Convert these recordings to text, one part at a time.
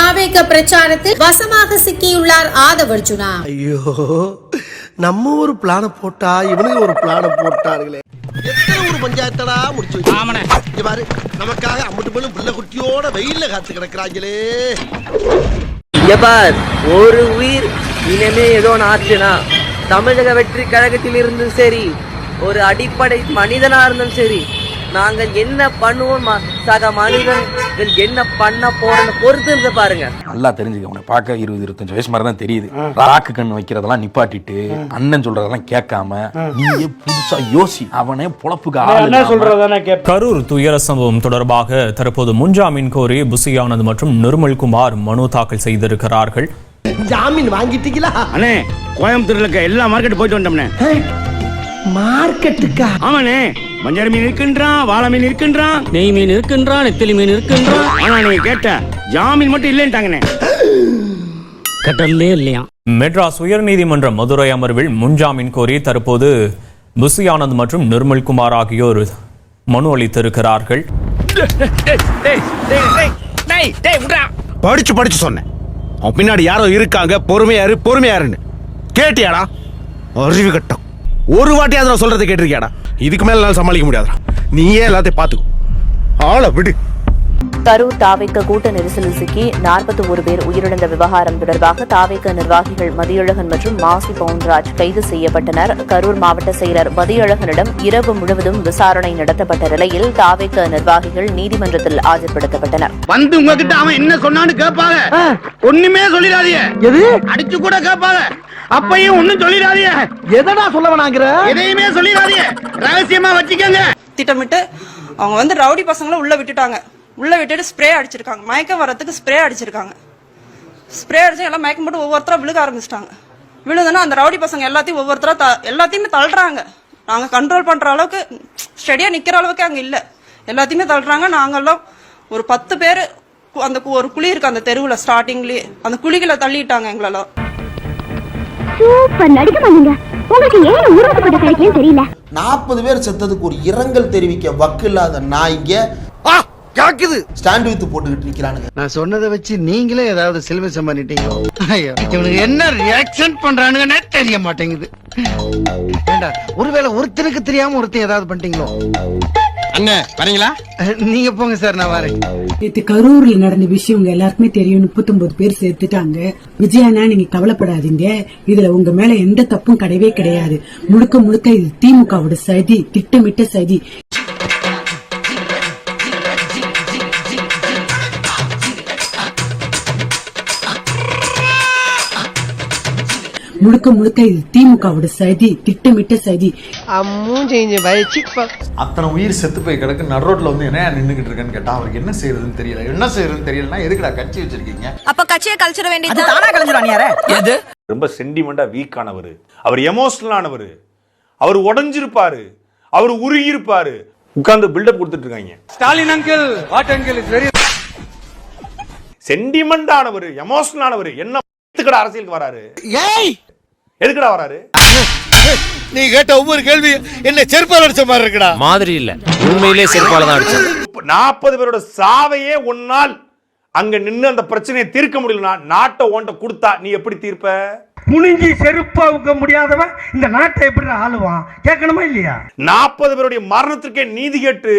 தாவேக பிரச்சாரத்தில் வசமாக சிக்கியுள்ளார் ஆதவர்ஜுனா ஐயோ நம்ம ஒரு பிளான போட்டா இவனுக்கு ஒரு பிளான போட்டார்களே எத்தனை ஒரு பஞ்சாயத்தடா முடிச்சு இங்க பாரு நமக்காக அம்பட்டு போலும் பிள்ளை குட்டியோட வெயில்ல காத்து கிடக்குறாங்களே. இங்க பார் ஒரு உயிர் இனிமே ஏதோ ஆச்சுன்னா தமிழக வெற்றி கழகத்தில் இருந்தும் சரி ஒரு அடிப்படை மனிதனா இருந்தும் சரி நாங்கள் என்ன பண்ணுவோம்? சக மனிதர்கள் என்ன பண்ண போறோம்னு பொறுத்து இருந்து பாருங்க. நல்லா தெரிஞ்சுக்க உனக்கு பார்க்க இருபது இருபத்தஞ்சு வயசு மாதிரி தான் தெரியுது. ராக்கு கண் வைக்கிறதெல்லாம் நிப்பாட்டிட்டு அண்ணன் சொல்றதெல்லாம் கேட்காம நீயே புதுசா யோசி அவனே பொழப்புக்கு சொல்றதானே கேட்ப கரூர் துயர சம்பவம் தொடர்பாக தற்போது முன்ஜாமீன் கோரி புசி ஆனந்த் மற்றும் நிர்மல்குமார் மனு தாக்கல் செய்திருக்கிறார்கள். ஜாமீன் வாங்கிட்டீங்களா? அண்ணே கோயம்புத்தூர்ல எல்லா மார்க்கெட் போயிட்டு வந்தோம்னே மார்க்கெட்டுக்கா? ஆமாண்ணே. மஞ்சள் மீன் இருக்கின்றான் வாழை மீன் இருக்கின்றான். நெய் மீன் இருக்கின்றான் நெத்திலி மீன் இருக்கின்றான். ஆனா நீங்க கேட்ட ஜாமீன் மட்டும் இல்லைன்ட்டாங்கண்ணே. கடல்லே இல்லையா மெட்ராஸ் உயர்நீதிமன்ற மதுரை அமர்வில் முன்ஜாமீன் கோரி தற்போது புசி ஆனந்த் மற்றும் நிர்மல்குமார் ஆகியோர் மனு அளித்திருக்கிறார்கள். படிச்சு படிச்சு சொன்னேன். அவன் பின்னாடி யாரோ இருக்காங்க பொறுமையாரு பொறுமையாருன்னு கேட்டியாடா? அறிவு கட்டம். ஒரு வாட்டியாவது நான் சொல்றதை கேட்டிருக்கியாடா? இதுக்கு மேல என்னால சமாளிக்க முடியாதுடா. நீயே எல்லாத்தையும் பாத்துக்கோ ஆளை விடு. கரூர் தாவேக்க கூட்ட நெரிசலில் சிக்கி நாற்பத்தி ஒரு பேர் உயிரிழந்த விவகாரம் தொடர்பாக தாவேக்க நிர்வாகிகள் மதியழகன் மற்றும் மாசி பவுன்ராஜ் கைது செய்யப்பட்டனர். கரூர் மாவட்ட செயலர் மதியழகனிடம் இரவு முழுவதும் விசாரணை நடத்தப்பட்ட நிலையில் தாவேக்க நிர்வாகிகள் நீதிமன்றத்தில் ஆஜர்படுத்தப்பட்டனர். வந்து உங்ககிட்ட அவன் என்ன சொன்னான்னு கேட்பாங்க ஒண்ணுமே சொல்லிடாதீங்க. எது? அடிச்சு கூட கேட்பாங்க அப்பையும் ஒண்ணும் சொல்லிடாதீங்க. எதடா சொல்ல வேணாங்கிற எதையுமே சொல்லிடாதீங்க. ரகசியமா வச்சுக்கோங்க. திட்டமிட்டு அவங்க வந்து ரவுடி பசங்களை உள்ள விட்டுட்டாங்க. உள்ள விட்டுட்டு ஸ்ப்ரே அடிச்சிருக்காங்க. மயக்கம் வரதுக்கு ஸ்ப்ரே அடிச்சிருக்காங்க. ஸ்ப்ரே அடிச்சு எல்லாம் மயக்கம் போட்டு ஒவ்வொருத்தரா விழுக ஆரம்பிச்சிட்டாங்க. விழுதுன்னா அந்த ரவுடி பசங்க எல்லாத்தையும் ஒவ்வொருத்தரா த எல்லாத்தையுமே தள்ளுறாங்க. நாங்க கண்ட்ரோல் பண்ற அளவுக்கு ஸ்டெடியா நிக்கிற அளவுக்கு அங்க இல்ல. எல்லாத்தையுமே தள்ளுறாங்க. நாங்கெல்லாம் ஒரு பத்து பேர் அந்த கு- ஒரு குழி இருக்கு அந்த தெருவுல ஸ்டார்டிங்லயே அந்த குழிகளை தள்ளிட்டாங்க எங்களெல்லாம். சூப்பர் நடிக்க மாட்டீங்க உங்களுக்கு ஏன் ஊருக்கு கிடைக்கலன்னு தெரியல? நாற்பது பேர் செத்ததுக்கு ஒரு இரங்கல் தெரிவிக்க வக்கு இல்லாத நாய்ங்க ஆ கேக்குது. ஸ்டாண்ட் வித்து போட்டுக்கிட்டு நிக்கிறானுங்க. நான் சொன்னதை வச்சு நீங்களே ஏதாவது சிலுமிசம் பண்ணிட்டீங்களோ ஐயோ இவனுக்கு என்ன ரியாக்ஷன் பண்றானுங்கன்னே தெரிய மாட்டேங்குது. ஏண்டா ஒருவேளை ஒருத்தனுக்கு தெரியாம ஒருத்தன் ஏதாவது பண்ணிட்டீங்களோ? அண்ணே வரீங்களா? நீங்க போங்க சார் நான் வரேன். நேத்து கரூர்ல நடந்த விஷயம் உங்க எல்லாருக்குமே தெரியும். முப்பத்தொன்பது பேர் சேர்த்துட்டாங்க. விஜயானா நீங்க கவலைப்படாதீங்க. இதுல உங்க மேல எந்த தப்பும் கிடையவே கிடையாது. முழுக்க முழுக்க இது திமுகவோட சதி திட்டமிட்ட சதி. முழுக்க முழுக்க இது திமுகவோட சதி திட்டமிட்ட சதி. அத்தனை உயிர் செத்து போய் கிடக்கு நடு ரோட்ல வந்து என்ன நின்னுகிட்டு இருக்கேன்னு கேட்டா அவருக்கு என்ன செய்யறதுன்னு தெரியல. என்ன செய்யறதுன்னு தெரியலன்னா எதுக்குடா கட்சி வச்சிருக்கீங்க? அப்ப கட்சியை கழிச்சிட வேண்டியது ரொம்ப சென்டிமெண்டா வீக் ஆனவர். அவர் எமோஷனல் ஆனவர். அவர் உடஞ்சிருப்பாரு. அவர் உருகி இருப்பாரு உட்கார்ந்து பில்டப் கொடுத்துட்டு இருக்காங்க. Stalin uncle what uncle is very sentimental ஆனவர் எமோஷனல் ஆனவர் என்ன எதுக்குடா அரசியலுக்கு வராரு? ஏய்! எதுக்குடா வராரு? நீ கேட்ட ஒவ்வொரு கேள்வி என்ன செருப்பால் அடிச்ச மாதிரி இருக்குடா. மாதிரி இல்ல. உண்மையிலே செருப்பால தான் அடிச்சேன். நாற்பது பேரோட சாவையே ஒன்னால் அங்க நின்னு அந்த பிரச்சனையை தீர்க்க முடியலனா நாட்டை ஓண்ட கொடுத்தா நீ எப்படி தீர்ப்ப? குனிஞ்சி செருப்பாவுக்க முடியாதவன் இந்த நாட்டை எப்படி ஆளுவான்? கேட்கணுமா இல்லையா? நாற்பது பேருடைய மரணத்திற்கே நீதி கேட்டு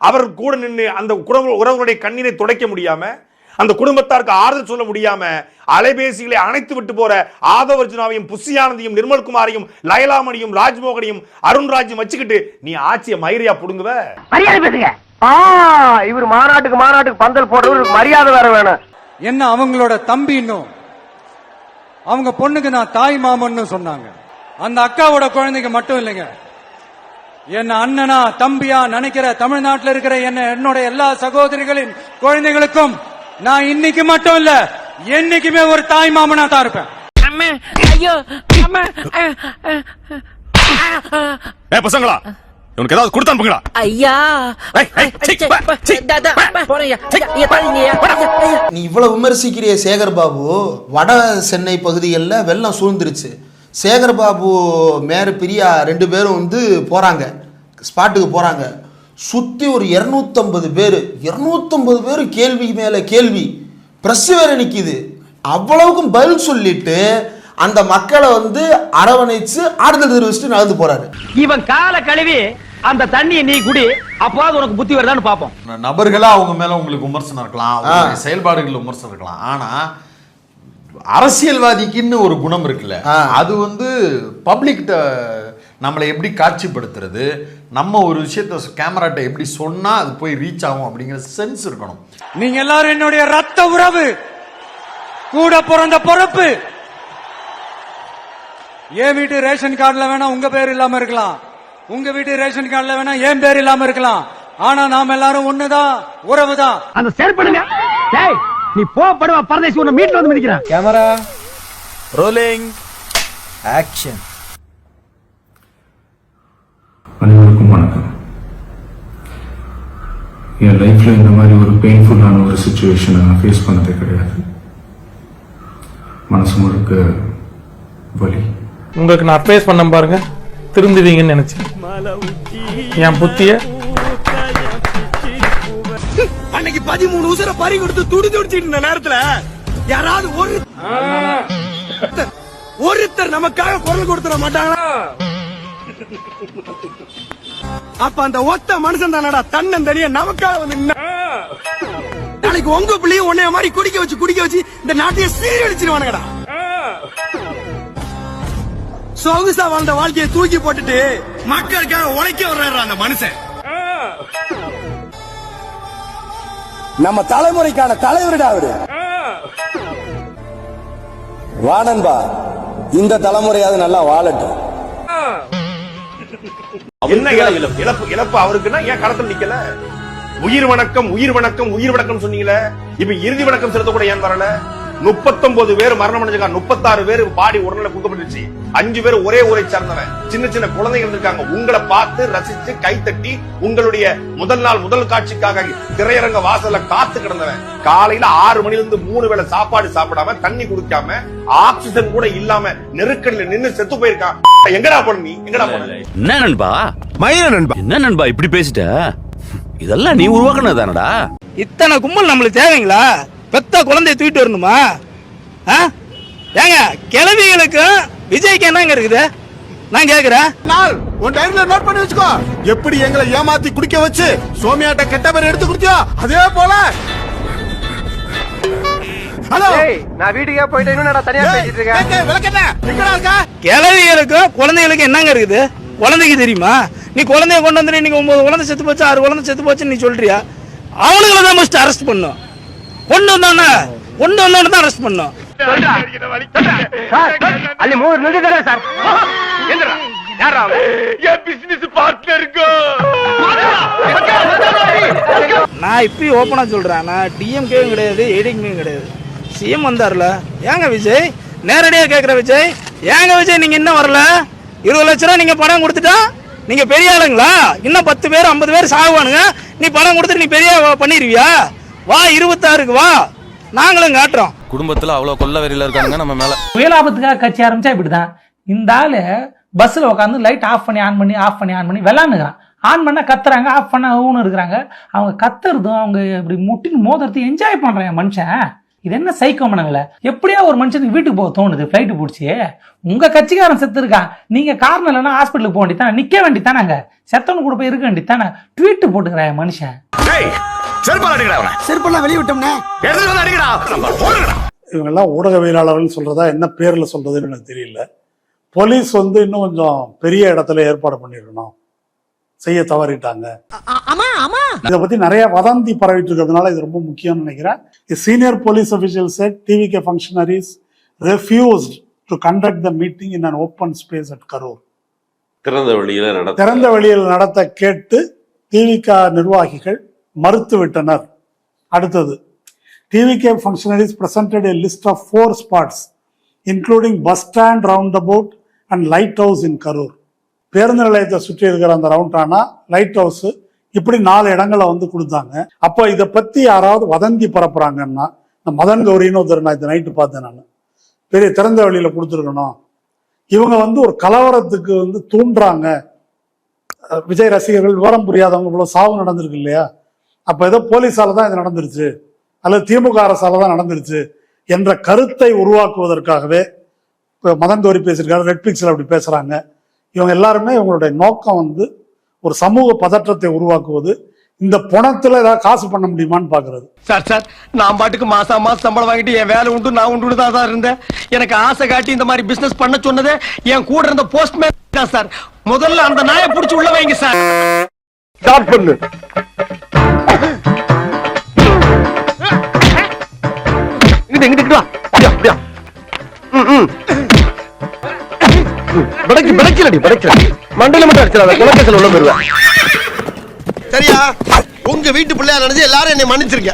அவர் கூட நின்று அந்த உறவுகளுடைய கண்ணீரை துடைக்க முடியாம அந்த குடும்பத்தாருக்கு ஆறுதல் சொல்ல முடியாம அலைபேசிகளை அணைத்து விட்டு போற ஆதவர்ஜுனாவையும் புஷியானந்தையும் நிர்மல்குமாரையும் லயலாமணியும் ராஜ்மோகனையும் அருண்ராஜையும் வச்சுக்கிட்டு நீ ஆட்சியை மயிரியா புடுங்குவ? மரியாதை பேசுங்க. இவர் மாநாட்டுக்கு மாநாட்டுக்கு பந்தல் போடுறவருக்கு மரியாதை வேற வேணும். என்ன அவங்களோட தம்பி இன்னும்? அவங்க பொண்ணுக்கு நான் தாய் மாமன்னு சொன்னாங்க. அந்த அக்காவோட குழந்தைங்க மட்டும் இல்லைங்க. என்ன அண்ணனா தம்பியா நினைக்கிற தமிழ்நாட்டுல இருக்கிற என்ன என்னோட எல்லா சகோதரிகளின் குழந்தைகளுக்கும் நான் இன்னைக்கு மட்டும் இல்ல என்னைக்குமே ஒரு தாய் மாமனா தான் இருப்பேன். ஏ பசங்களா உனக்கு ஏதாவது கொடுத்து அனுப்புங்களா ஐயா. நீ இவ்வளவு விமர்சிக்கிறிய சேகர் பாபு? வட சென்னை பகுதிகளில் வெள்ளம் சூழ்ந்துருச்சு. சேகர் பாபு மேயர் பிரியா ரெண்டு பேரும் வந்து போறாங்க. ஸ்பாட்டுக்கு போறாங்க. சுத்தி ஒரு இரநூத்தம்பது பேர். இரநூத்தம்பது பேர் கேள்வி மேல கேள்வி. பிரஸ் வேற நிக்குது. அவ்வளவுக்கும் பதில் சொல்லிட்டு அந்த மக்களை வந்து அரவணைச்சு ஆறுதல் தெரிவிச்சுட்டு நடந்து போறாரு. இவன் கால கழுவி அந்த தண்ணியை நீ குடி அப்போது உனக்கு புத்தி வருதான்னு பாப்போம் நபர்களா அவங்க மேல உங்களுக்கு விமர்சனம் இருக்கலாம். செயல்பாடுகள் விமர்சனம் இருக்கலாம். ஆனா அரசியல்வாதிக்குன்னு ஒரு குணம் இருக்குல்ல. ஆ. அது வந்து பப்ளிக்கிட்ட நம்மளை எப்படி காட்சிப்படுத்துறது நம்ம ஒரு விஷயத்த கேமராட்ட எப்படி சொன்னா அது போய் ரீச் ஆகும் அப்படிங்கிற சென்ஸ் இருக்கணும். நீங்க எல்லாரும் என்னுடைய ரத்த உறவு கூட பிறந்த பொறுப்பு. என் வீட்டு ரேஷன் கார்டுல வேணா உங்க பேர் இல்லாம இருக்கலாம். உங்க வீட்டு ரேஷன் கார்டுல வேணா என் பேர் இல்லாம இருக்கலாம். ஆனா நாம எல்லாரும் ஒண்ணுதான் உறவுதான். அந்த செயற்படுங்க டேய் நீ போ படுவா பரதேசி உன்னை மீட்ல வந்து மிதிக்கிறான். கேமரா. ரோலிங் ஆக்ஷன் அனைவருக்கும் வணக்கம். என் லைஃப்ல இந்த மாதிரி ஒரு பெயின்ஃபுல்லான ஒரு சுச்சுவேஷனை நான் ஃபேஸ் பண்ணதே கிடையாது. மனசு முழுக்க வலி. உங்களுக்கு நான் அட்வைஸ் பண்ண பாருங்க. திருந்துவீங்கன்னு நினைச்சேன். என் புத்திய. அன்னைக்கு பதிமூணு உசுர பறி கொடுத்து துடி துடிச்சிட்டு இருந்த நேரத்துல யாராவது ஒரு ஒருத்தர் நமக்காக குரல் கொடுத்துட மாட்டாங்களா? அப்ப அந்த ஒத்த மனுஷன் தானடா தன்னந்தனியா நமக்காக வந்து நாளைக்கு உங்க பிள்ளையும் உன்னைய மாதிரி குடிக்க வச்சு குடிக்க வச்சு இந்த நாட்டையே சீரழிச்சிருவானுங்கடா. சொகுசா வாழ்ந்த வாழ்க்கையை தூக்கி போட்டுட்டு மக்களுக்காக உழைக்க வர்றாரு அந்த மனுஷன். நம்ம தலைமுறைக்கான தலைவருடா அவரு. வாடன்பா இந்த தலைமுறையாவது நல்லா வாழட்டும். என்ன இழப்பு இழப்பு இழப்பு அவருக்குன்னா ஏன் களத்துல நிக்கல? உயிர் வணக்கம் உயிர் வணக்கம் உயிர் வணக்கம் சொன்னீங்களே. இப்ப இறுதி வணக்கம் செலுத்த கூட ஏன் வரல? முப்பத்தொன்பது பேர் மரணம் அடைஞ்சிருக்காங்க. முப்பத்தாறு பேர் பாடி உடனே குடுக்கப்பட்டுச்சு அஞ்சு பேர் ஒரே ஊரை சார்ந்தவன். சின்ன சின்ன குழந்தைகள் இருக்காங்க. உங்களை பார்த்து ரசிச்சு கைத்தட்டி உங்களுடைய முதல் நாள் முதல் காட்சிக்காக திரையரங்க வாசல்ல காத்து கிடந்தவன். காலையில ஆறு மணில இருந்து மூணு வேளை சாப்பாடு சாப்பிடாம தண்ணி குடிக்காம ஆக்சிஜன் கூட இல்லாம நெருக்கடியில நின்னு செத்து போயிருக்கான். எங்கடா போன நீ? எங்கடா போன? என்ன நண்பா? மயில நண்பா. என்ன நண்பா இப்படி பேசிட்ட? இதெல்லாம் நீ உருவாக்குனது தானடா? இத்தனை கும்பல் நம்மளுக்கு தேவைங்களா? பெத்த குழந்தைய தூக்கிட்டு வரணுமா? ஆ? ஏங்க கிழவிகளுக்கும் விஜய்க்கு என்னங்க இருக்குது? நான் கேக்குறேன். நாள் உன் டைரியில நோட் பண்ணி வச்சுக்கோ. எப்படி எங்களை ஏமாத்தி குடிக்க வச்சு சோமியாட்ட கெட்ட பேர் எடுத்து குடிச்சியோ அதே போல. ஹலோ நான் வீட்டுக்கே போயிட்டு இன்னும் தனியா விளக்கண்ண எங்கடா இருக்கா? கிழவிகளுக்கும் குழந்தைகளுக்கும் என்னங்க இருக்குது? குழந்தைக்கு தெரியுமா? நீ குழந்தைய கொண்டு வந்து நீங்க ஒன்பது குழந்தை செத்து போச்சு ஆறு குழந்தை செத்து போச்சுன்னு நீ சொல்றியா? அவனுங்களை தான் ஃபர்ஸ்ட் அரெஸ்ட் பண்ணும். பொண்ணு வந்தோடனே பொண்ணு வந்தோடனே தான் அரெஸ்ட் பண்ணோம். நான் இப்பயும் ஓப்பனாக சொல்கிறேன் டிஎம்கேவும் கிடையாது ஏடிஎம்கேவும் கிடையாது. சிஎம் வந்தார்ல. ஏங்க விஜய்? நேரடியாக கேட்குற விஜய்? ஏங்க விஜய் நீங்கள் இன்னும் வரல? இருபது லட்ச நீங்கள் பணம் கொடுத்துட்டா? நீங்கள் பெரிய ஆளுங்களா? இன்னும் பத்து பேர் ஐம்பது பேர் சாகுவானுங்க. நீ பணம் கொடுத்துட்டு நீ பெரிய பண்ணிடுவியா வா இருபத்தாறுக்கு வா. நாங்களும் காட்டுறோம். குடும்பத்துல அவ்வளவு கொள்ள வெறியில இருக்காங்க நம்ம மேல. சுயலாபத்துக்காக கட்சி ஆரம்பிச்சா இப்படிதான் இந்த ஆளு பஸ்ல உட்காந்து லைட் ஆஃப் பண்ணி ஆன் பண்ணி ஆஃப் பண்ணி ஆன் பண்ணி விளாண்டுக்கிறான். ஆன் பண்ணா கத்துறாங்க ஆஃப் பண்ண ஊன்னு இருக்கிறாங்க. அவங்க கத்துறதும் அவங்க இப்படி முட்டின்னு மோதுறதையும் என்ஜாய் பண்றாங்க மனுஷன். இது என்ன சைக்கோ மனங்கள எப்படியா ஒரு மனுஷனுக்கு வீட்டுக்கு போக தோணுது? ஃப்ளைட்டு பிடிச்சி. உங்க கட்சிக்காரன் செத்து இருக்கான் நீங்க காரணம் இல்லைன்னா ஹாஸ்பிட்டலுக்கு போக வேண்டியதானே நிக்க வேண்டியதானங்க செத்தவனு கூட போய் இருக்க வேண்டியதானே ட்வீட் போட்டுக்கிறான் மனுஷன். செருப்பால் அடிக்கடா அவனை. செருப்பெல்லாம் வெளிய விட்டோம்னே. எடுத்து வந்து அடிக்கடா. நம்ம போடுங்கடா. இவங்கெல்லாம் ஊடகவியலாளர்கள் சொல்றதா என்ன பேர்ல சொல்றதுன்னு எனக்கு தெரியல. போலீஸ் வந்து இன்னும் கொஞ்சம் பெரிய இடத்துல ஏற்பாடு பண்ணிருக்கணும் செய்ய தவறிட்டாங்க. இதை பத்தி நிறைய வதந்தி பரவிட்டு இருக்கிறதுனால இது ரொம்ப முக்கியம்னு நினைக்கிறேன். Senior police official said TVK functionaries refused to conduct the meeting in an open space at Karur திறந்த வழியில நட திறந்த வெளியில் நடத்த கேட்டு டிவிக நிர்வாகிகள் மறுத்து விட்டனர் அடுத்தது TVK functionaries presented a list of four spots including bus stand roundabout and light house in Karur பேருந்து நிலையத்தை சுற்றி இருக்கிற அந்த ரவுண்டானா லைட் ஹவுஸ் இப்படி நாலு இடங்களை வந்து கொடுத்தாங்க. அப்போ இதை பற்றி யாராவது வதந்தி பரப்புறாங்கன்னா இந்த மதன் கௌரின்னு ஒருத்தர் நான் இந்த நைட்டு பார்த்தேன் நான். பெரிய திறந்த வழியில் கொடுத்துருக்கணும். இவங்க வந்து ஒரு கலவரத்துக்கு வந்து தூண்டுறாங்க. விஜய் ரசிகர்கள் விவரம் புரியாதவங்க இவ்வளோ சாவு நடந்திருக்கு இல்லையா? அப்போ ஏதோ போலீஸால் தான் இது நடந்துருச்சு. அல்லது திமுக அரசால தான் நடந்துருச்சு என்ற கருத்தை உருவாக்குவதற்காகவே இப்போ மதன் கௌரி பேசியிருக்காரு ரெட்பிக்ஸில் அப்படி பேசுகிறாங்க இவங்க எல்லாருமே இவங்களுடைய நோக்கம் வந்து ஒரு சமூக பதற்றத்தை உருவாக்குவது. இந்த பணத்துல ஏதாவது காசு பண்ண முடியுமான்னு பாக்குறது. சார் சார் நான் பாட்டுக்கு மாசம் மாசம் சம்பளம் வாங்கிட்டு என் வேலை உண்டு நான் உண்டு தான் சார் இருந்தேன். எனக்கு ஆசை காட்டி இந்த மாதிரி பிசினஸ் பண்ண சொன்னதே என் கூட இருந்த போஸ்ட்மேன் தான் சார். முதல்ல அந்த நாயை புடிச்சு உள்ள வைங்க சார். ஸ்டார்ட் பண்ணு. பிடைக்கு பிடைக்கலடி பிடைக்கல மண்டையில மட்டும் அடிச்சிடாத குலக்கேசல் உள்ள போயிருவேன் சரியா? உங்க வீட்டு பிள்ளையா நினைச்சு எல்லாரும் என்னை மன்னிச்சிருக்க